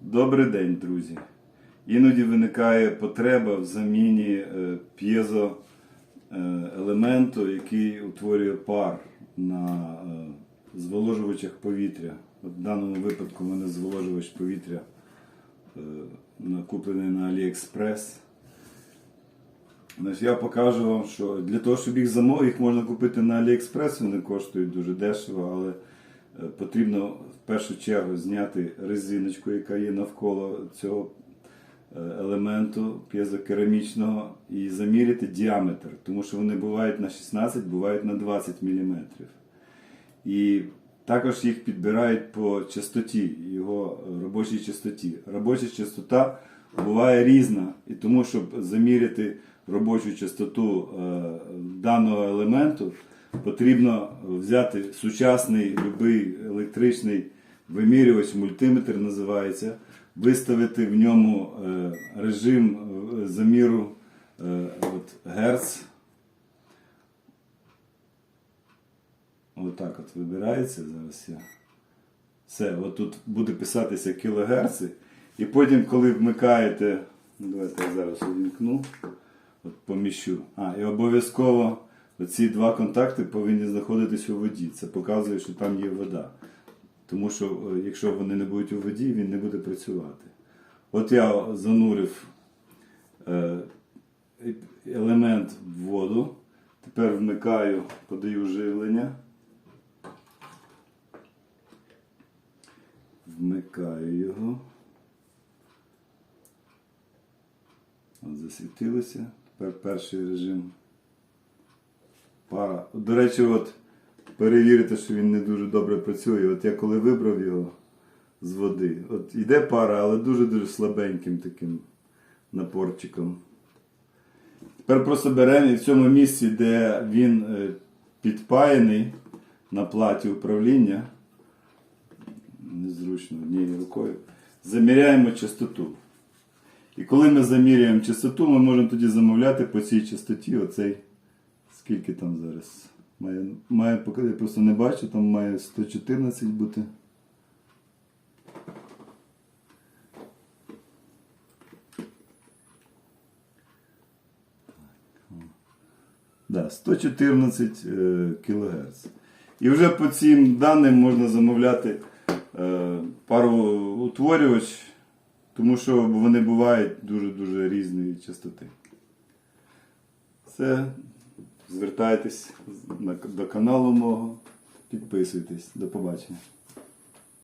Добрий день, друзі. Іноді виникає потреба в заміні е, п'єзо е, елементу, який утворює пар на е, зволожувачах повітря. В даному випадку в мене зволожувач повітря на- куплений на AliExpress. Я покажу вам, що для того, щоб їх замовити, їх можна купити на AliExpress, вони коштують дуже дешево, але потрібно в першу чергу зняти резиночку, яка є навколо цього е, елементу п'єзокерамічного, і заміряти діаметр, тому що вони бувають на 16, бувають на 20 мм. І також їх підбирають по частоті, його е, робочій частоті. Робоча частота буває різна, і тому, щоб заміряти робочу частоту е, даного елементу, потрібно взяти сучасний любий електричний вимірювач, мультиметр називається, виставити в ньому е, режим е, заміру е, от, Герц. Отак от вибирається зараз я. Все, от тут буде писатися кілогерци. І потім, коли вмикаєте, давайте я зараз увімкну, от поміщу. А, і обов'язково ці два контакти повинні знаходитись у воді. Це показує, що там є вода. Тому що е, якщо вони не будуть у воді, він не буде працювати. От я занурив е, елемент в воду. Тепер вмикаю, подаю живлення. Вмикаю його. Засвітилося. Тепер перший режим. Пара. До речі, от перевірити, що він не дуже добре працює. От я коли вибрав його з води, от йде пара, але дуже-дуже слабеньким таким напорчиком. Тепер просто беремо і в цьому місці, де він е, підпаяний на платі управління, незручно однією рукою, заміряємо частоту. І коли ми заміряємо частоту, ми можемо тоді замовляти по цій частоті оцей, скільки там зараз має, має поки я просто не бачу, там має 114 бути. Да, 114 е, кГц. І вже по цим даним можна замовляти е, пароутворювач, тому що вони бувають дуже-дуже різної частоти. Все. Звертайтесь до каналу мого, підписуйтесь. До побачення.